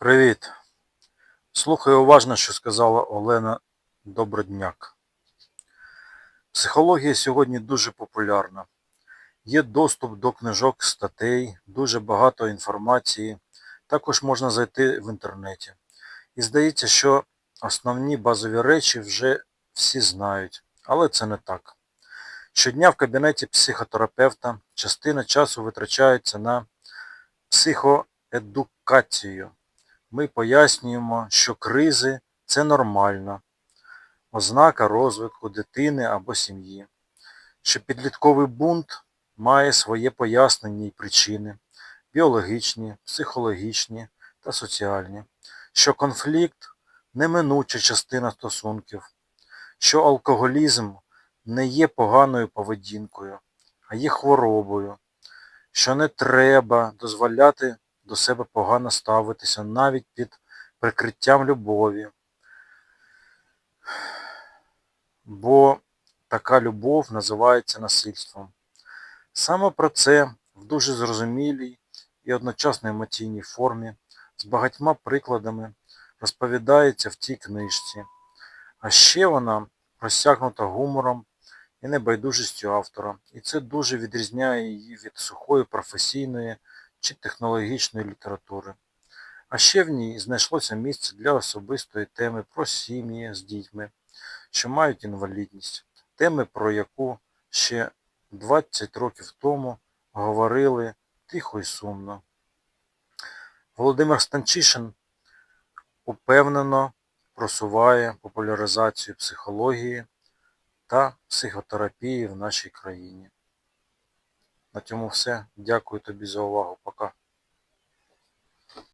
Привіт. Слухаю уважно, що сказала Олена Добродняк. Психологія сьогодні дуже популярна. Є доступ до книжок, статей, дуже багато інформації. Також можна зайти в інтернеті. І здається, що основні базові речі вже всі знають, але це не так. Щодня в кабінеті психотерапевта частина часу витрачається на психоедукацію. Ми пояснюємо, що кризи це нормально, ознака розвитку дитини або сім'ї, що підлітковий бунт має своє пояснення і причини біологічні, психологічні та соціальні, що конфлікт неминуча частина стосунків, що алкоголізм не є поганою поведінкою, а є хворобою, що не треба дозволяти до себе погано ставитися навіть під прикриттям любові. Бо така любов називається насильством. Саме про це в дуже зрозумілій і одночасно емоційній формі з багатьма прикладами розповідається в цій книжці. А ще вона просякнута гумором і небайдужістю автора. І це дуже відрізняє її від сухої професійної чи технологічної літератури. А ще в ній знайшлося місце для особистої теми про сім'ї з дітьми, що мають інвалідність, теми, про яку ще 20 років тому говорили тихо і сумно. Володимир Станчишин упевнено просуває популяризацію психології та психотерапії в нашій країні. На цьому все. Дякую тобі за увагу.